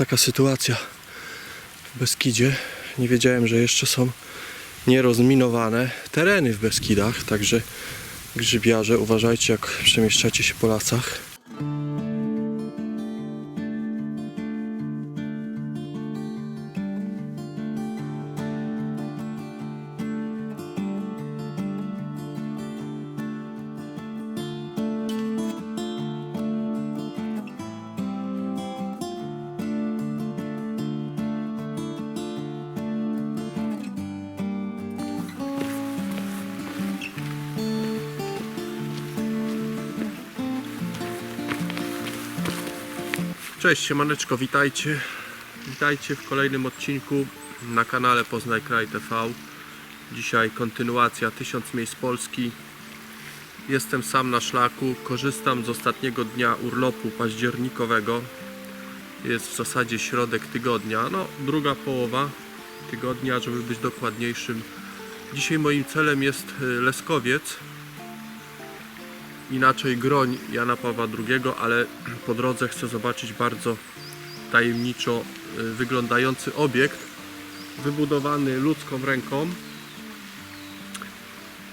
taka sytuacja w Beskidzie. Nie wiedziałem, że jeszcze są nierozminowane tereny w Beskidach, także grzybiarze uważajcie jak przemieszczacie się po lasach. Cześć, siemaneczko, witajcie. Witajcie w kolejnym odcinku na kanale Poznaj Kraj TV. Dzisiaj kontynuacja 1000 miejsc Polski. Jestem sam na szlaku, korzystam z ostatniego dnia urlopu październikowego. Jest w zasadzie środek tygodnia, no druga połowa tygodnia, żeby być dokładniejszym. Dzisiaj moim celem jest y, Leskowiec, inaczej groń Jana Pawła II, ale po drodze chcę zobaczyć bardzo tajemniczo y, wyglądający obiekt wybudowany ludzką ręką.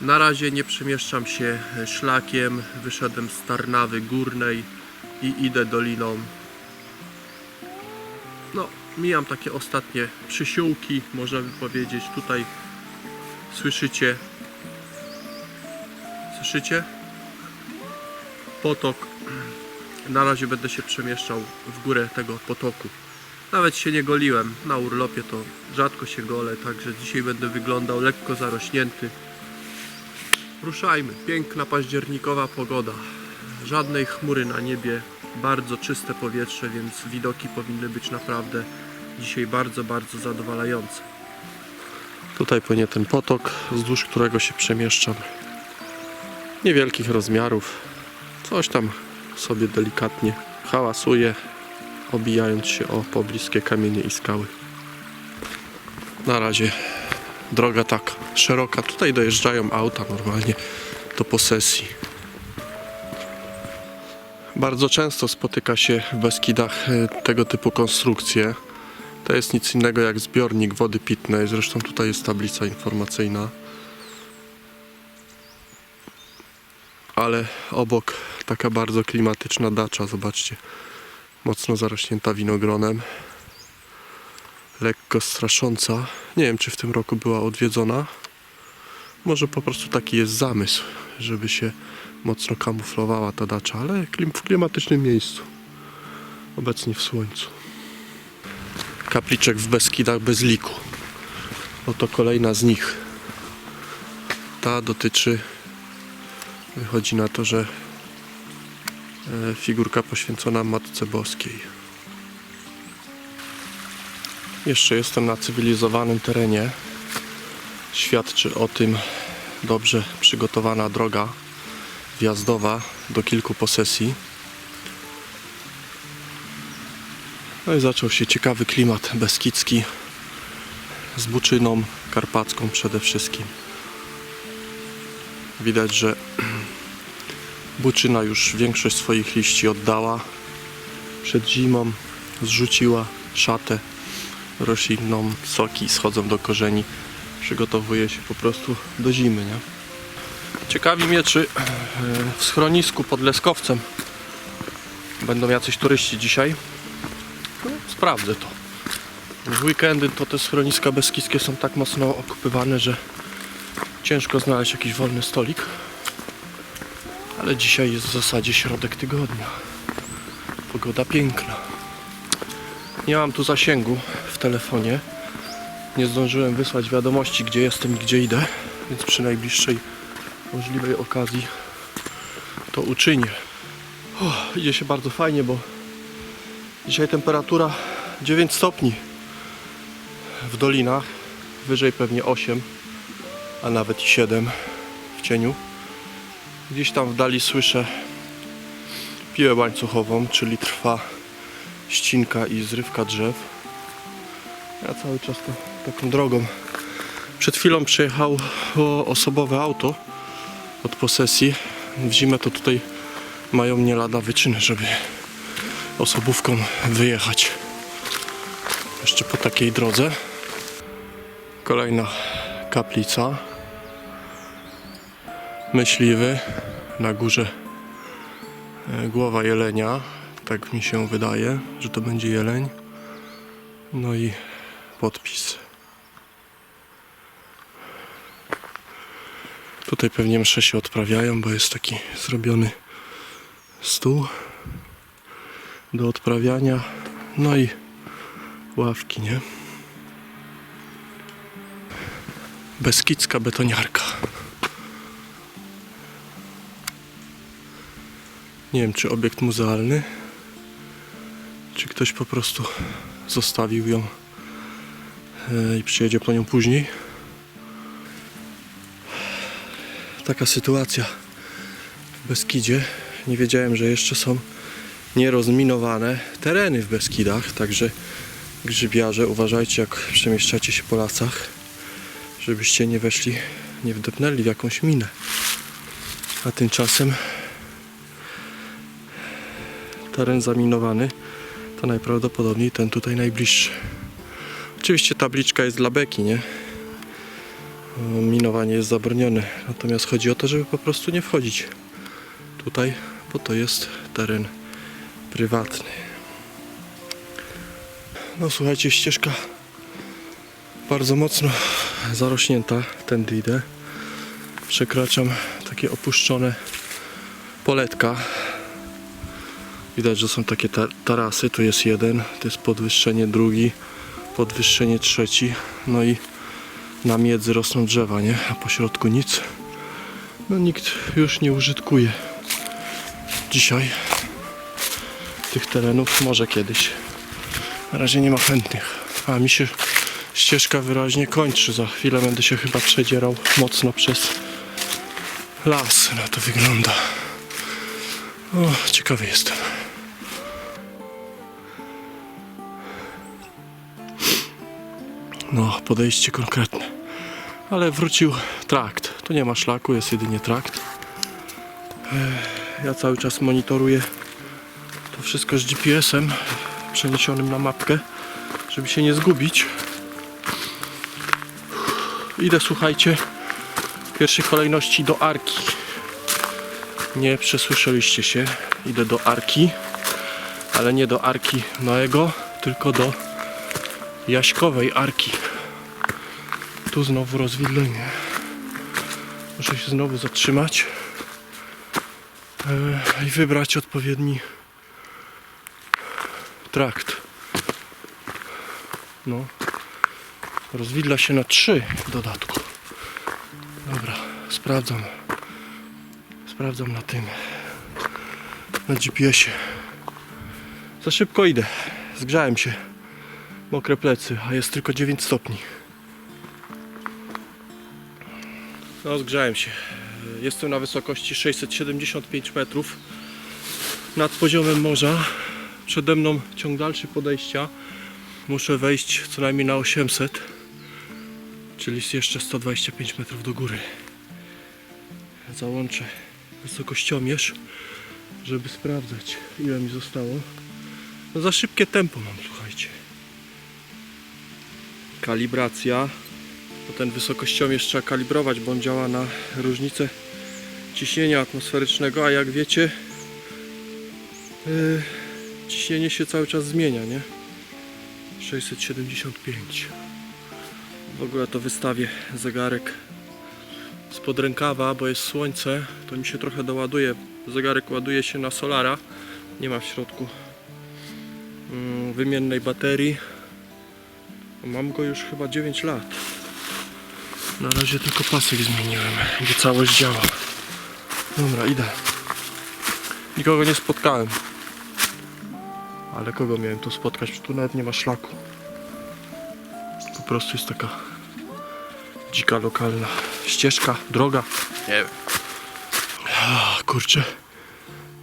Na razie nie przemieszczam się szlakiem, wyszedłem z Tarnawy Górnej i idę doliną. No, mijam takie ostatnie przysiółki, można by powiedzieć. Tutaj słyszycie Słyszycie? Potok. Na razie będę się przemieszczał w górę tego potoku. Nawet się nie goliłem. Na urlopie to rzadko się golę, także dzisiaj będę wyglądał lekko zarośnięty. Ruszajmy. Piękna październikowa pogoda. Żadnej chmury na niebie. Bardzo czyste powietrze, więc widoki powinny być naprawdę dzisiaj bardzo, bardzo zadowalające. Tutaj płynie ten potok, wzdłuż którego się przemieszczam. Niewielkich rozmiarów, Coś tam sobie delikatnie hałasuje, obijając się o pobliskie kamienie i skały. Na razie droga tak szeroka. Tutaj dojeżdżają auta normalnie do posesji. Bardzo często spotyka się w Beskidach e, tego typu konstrukcje. To jest nic innego jak zbiornik wody pitnej. Zresztą tutaj jest tablica informacyjna. ale obok taka bardzo klimatyczna dacza, zobaczcie, mocno zarośnięta winogronem, lekko strasząca. Nie wiem, czy w tym roku była odwiedzona. Może po prostu taki jest zamysł, żeby się mocno kamuflowała ta dacza, ale w klimatycznym miejscu. Obecnie w słońcu. Kapliczek w Beskidach bez liku. Oto kolejna z nich. Ta dotyczy Wychodzi na to, że figurka poświęcona Matce Boskiej. Jeszcze jestem na cywilizowanym terenie. Świadczy o tym dobrze przygotowana droga wjazdowa do kilku posesji. No i zaczął się ciekawy klimat beskidzki z buczyną karpacką przede wszystkim. Widać, że buczyna już większość swoich liści oddała. Przed zimą zrzuciła szatę roślinną, soki schodzą do korzeni. Przygotowuje się po prostu do zimy. Nie? Ciekawi mnie, czy e, w schronisku pod Leskowcem będą jacyś turyści dzisiaj. No, sprawdzę to. W weekendy to te schroniska beskidzkie są tak mocno okupywane, że Ciężko znaleźć jakiś wolny stolik. Ale dzisiaj jest w zasadzie środek tygodnia. Pogoda piękna. Nie mam tu zasięgu w telefonie. Nie zdążyłem wysłać wiadomości, gdzie jestem i gdzie idę, więc przy najbliższej możliwej okazji to uczynię. O, idzie się bardzo fajnie, bo dzisiaj temperatura 9 stopni w dolinach, wyżej pewnie 8 a nawet i 7 w cieniu. Gdzieś tam w dali słyszę piłę łańcuchową, czyli trwa ścinka i zrywka drzew. Ja cały czas to, taką drogą. Przed chwilą przyjechało osobowe auto od posesji. W zimę to tutaj mają nie lada wyczyny, żeby osobówką wyjechać. Jeszcze po takiej drodze. Kolejna kaplica. Myśliwy. Na górze e, głowa jelenia. Tak mi się wydaje, że to będzie jeleń. No i podpis. Tutaj pewnie msze się odprawiają, bo jest taki zrobiony stół do odprawiania. No i ławki, nie? Beskidzka betoniarka. Nie wiem, czy obiekt muzealny, czy ktoś po prostu zostawił ją e, i przyjedzie po nią później. Taka sytuacja w Beskidzie. Nie wiedziałem, że jeszcze są nierozminowane tereny w Beskidach, także grzybiarze uważajcie jak przemieszczacie się po lasach, żebyście nie weszli, nie wdepnęli w jakąś minę. A tymczasem teren zaminowany to najprawdopodobniej ten tutaj najbliższy. Oczywiście tabliczka jest dla beki, nie? Minowanie jest zabronione, natomiast chodzi o to, żeby po prostu nie wchodzić tutaj, bo to jest teren prywatny. No słuchajcie, ścieżka bardzo mocno zarośnięta, tędy idę. Przekraczam takie opuszczone poletka. Widać, że są takie ta- tarasy, tu jest jeden, to jest podwyższenie drugi, podwyższenie trzeci, no i na miedzy rosną drzewa, nie? A po środku nic. No nikt już nie użytkuje dzisiaj tych terenów, może kiedyś. Na razie nie ma chętnych. A mi się ścieżka wyraźnie kończy. Za chwilę będę się chyba przedzierał mocno przez las. Na to wygląda. O, ciekawy jestem. No, podejście konkretne. Ale wrócił trakt. Tu nie ma szlaku, jest jedynie trakt. Ja cały czas monitoruję to wszystko z GPS-em przeniesionym na mapkę, żeby się nie zgubić. Idę, słuchajcie, w pierwszej kolejności do Arki. Nie przesłyszeliście się. Idę do Arki, ale nie do Arki Noego, tylko do Jaśkowej Arki. Tu znowu rozwidlenie. Muszę się znowu zatrzymać e, i wybrać odpowiedni trakt. No. Rozwidla się na trzy w dodatku. Dobra, sprawdzam. Sprawdzam na tym. Na GPS-ie. Za szybko idę. Zgrzałem się. Mokre plecy, a jest tylko 9 stopni. No, zgrzałem się. Jestem na wysokości 675 metrów nad poziomem morza. Przede mną ciąg dalszy podejścia. Muszę wejść co najmniej na 800, czyli jeszcze 125 metrów do góry. Załączę wysokościomierz, żeby sprawdzać ile mi zostało. No za szybkie tempo mam, słuchajcie. Kalibracja. Bo ten wysokościomierz trzeba kalibrować, bo on działa na różnicę ciśnienia atmosferycznego, a jak wiecie, yy, ciśnienie się cały czas zmienia, nie? 675. W ogóle to wystawię zegarek spod rękawa, bo jest słońce, to mi się trochę doładuje. Zegarek ładuje się na solara, nie ma w środku mm, wymiennej baterii. Mam go już chyba 9 lat. Na razie tylko pasek zmieniłem, gdzie całość działa. Dobra, idę. Nikogo nie spotkałem. Ale kogo miałem tu spotkać? Tu nawet nie ma szlaku. Po prostu jest taka dzika lokalna ścieżka, droga. Nie wiem. Ah, kurczę.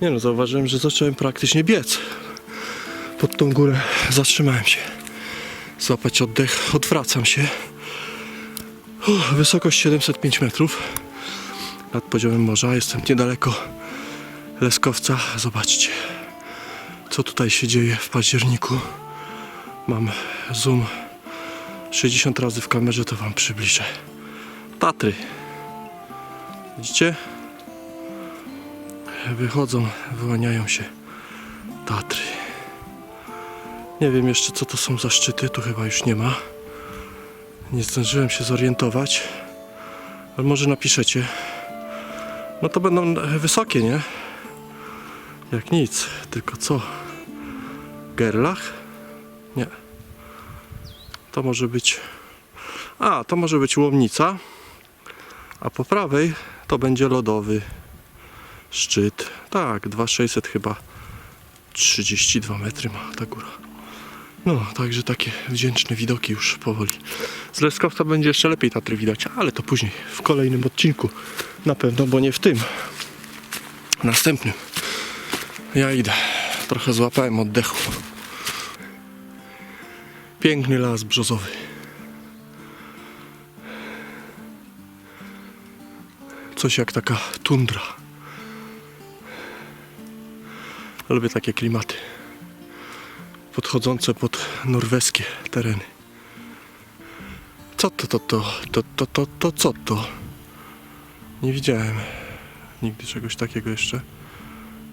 Nie no, zauważyłem, że zacząłem praktycznie biec. Pod tą górę zatrzymałem się. Złapać oddech, odwracam się. Wysokość 705 metrów nad poziomem morza. Jestem niedaleko Leskowca. Zobaczcie co tutaj się dzieje w październiku. Mam zoom 60 razy w kamerze, to wam przybliżę. Tatry. Widzicie? Wychodzą, wyłaniają się Tatry. Nie wiem jeszcze co to są za szczyty, tu chyba już nie ma. Nie zdążyłem się zorientować. Ale może napiszecie. No to będą wysokie, nie? Jak nic, tylko co? Gerlach? Nie. To może być. A, to może być łomnica. A po prawej to będzie lodowy szczyt. Tak, 2600 chyba. 32 metry ma ta góra. No, także takie wdzięczne widoki już powoli. Z Leskowca będzie jeszcze lepiej Tatry widać, ale to później, w kolejnym odcinku. Na pewno, bo nie w tym. Następnym. Ja idę. Trochę złapałem oddechu. Piękny las brzozowy. Coś jak taka tundra. Lubię takie klimaty. Podchodzące pod norweskie tereny. Co to, to, to, to, to, to, to, co to? Nie widziałem nigdy czegoś takiego jeszcze.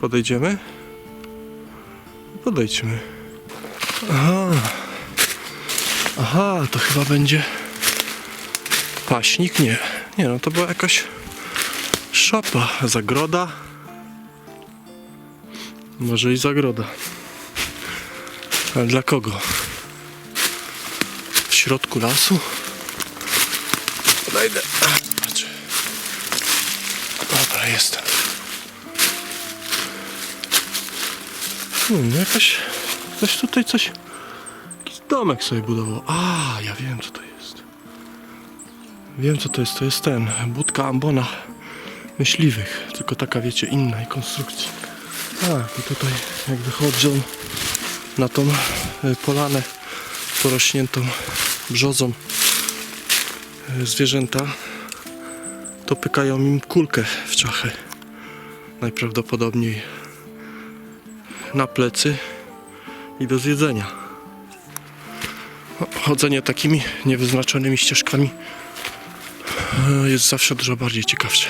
Podejdziemy? Podejdźmy. Aha. Aha, to chyba będzie paśnik? Nie. Nie, no to była jakaś szapa, zagroda. Może i zagroda. Dla kogo? W środku lasu? Podejdę. Patrz. Dobra, jestem. Hmm, jakaś... Ktoś tutaj coś... Jakiś domek sobie budował. A, ja wiem co to jest. Wiem co to jest. To jest ten, budka ambona myśliwych. Tylko taka, wiecie, innej konstrukcji. Tak, i tutaj jak wychodzą na tą y, polanę porośniętą brzozą y, zwierzęta, to pykają im kulkę w czachę. Najprawdopodobniej na plecy i do zjedzenia. O, Chodzenie takimi niewyznaczonymi ścieżkami y, jest zawsze dużo bardziej ciekawsze.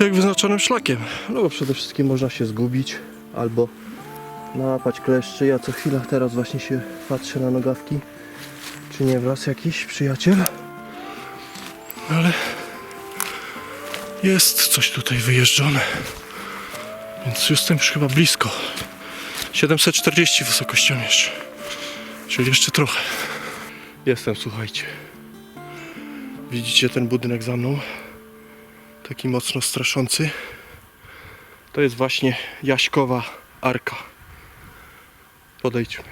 Jak wyznaczonym szlakiem. No bo przede wszystkim można się zgubić albo nałapać kleszczy. Ja co chwila teraz właśnie się patrzę na nogawki. Czy nie wraz jakiś przyjaciel? Ale jest coś tutaj wyjeżdżone. Więc jestem już chyba blisko. 740 wysokością jeszcze. Czyli jeszcze trochę. Jestem, słuchajcie. Widzicie ten budynek za mną? Taki mocno straszący. To jest właśnie Jaśkowa Arka. Podejdźmy.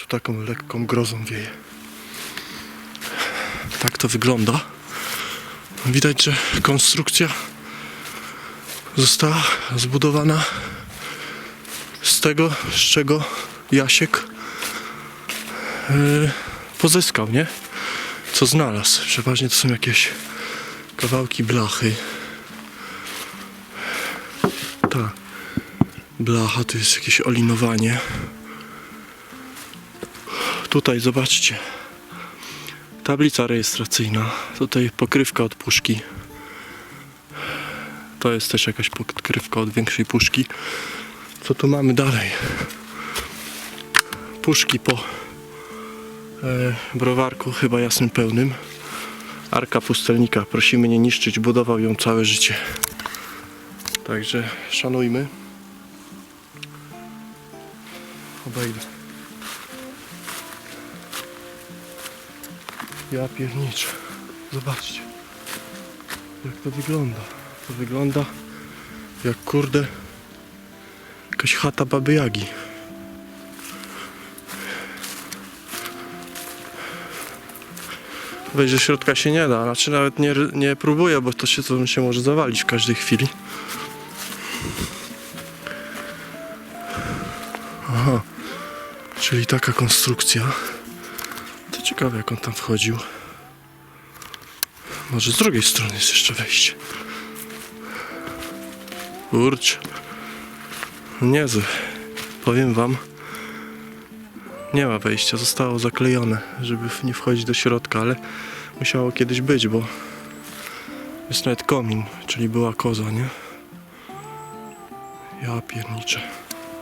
Tu taką lekką grozą wieje. Tak to wygląda. Widać, że konstrukcja została zbudowana z tego, z czego Jasiek yy, pozyskał, nie? Co znalazł. Przeważnie to są jakieś kawałki blachy. Blacha to jest jakieś olinowanie. Tutaj zobaczcie. Tablica rejestracyjna. Tutaj pokrywka od puszki. To jest też jakaś pokrywka od większej puszki. Co tu mamy dalej? Puszki po e, browarku, chyba jasnym pełnym. Arka pustelnika. Prosimy nie niszczyć, budował ją całe życie. Także szanujmy. Obejdę. Ja pierniczę. Zobaczcie. Jak to wygląda. To wygląda jak kurde jakaś chata baby Jagi. Wejść do środka się nie da, znaczy nawet nie, nie próbuję, bo to się, to się może zawalić w każdej chwili. Czyli taka konstrukcja. To ciekawe jak on tam wchodził. Może z drugiej strony jest jeszcze wejście. Kurczę. Niezły. Powiem wam. Nie ma wejścia, zostało zaklejone, żeby nie wchodzić do środka, ale musiało kiedyś być, bo jest nawet komin, czyli była koza, nie? Ja pierniczę.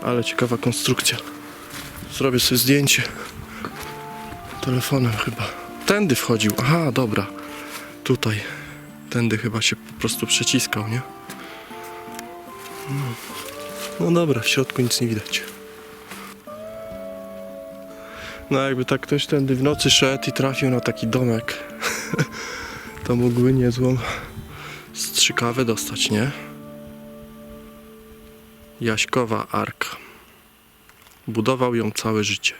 Ale ciekawa konstrukcja. Zrobię sobie zdjęcie. Telefonem chyba. Tędy wchodził. Aha, dobra. Tutaj. Tędy chyba się po prostu przeciskał, nie? No, no dobra, w środku nic nie widać. No jakby tak ktoś tędy w nocy szedł i trafił na taki domek, to mógłby niezłą strzykawę dostać, nie? Jaśkowa Arka. Budował ją całe życie.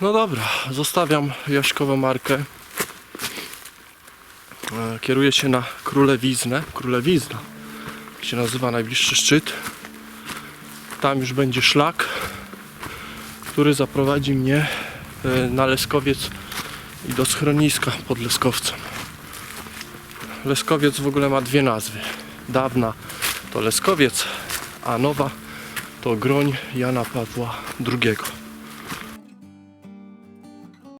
No dobra, zostawiam Jaśkową Markę. E, Kieruję się na Królewiznę. Królewizna jak się nazywa najbliższy szczyt. Tam już będzie szlak, który zaprowadzi mnie e, na Leskowiec i do schroniska pod Leskowcem. Leskowiec w ogóle ma dwie nazwy. Dawna to Leskowiec, a nowa to Groń Jana Pawła II.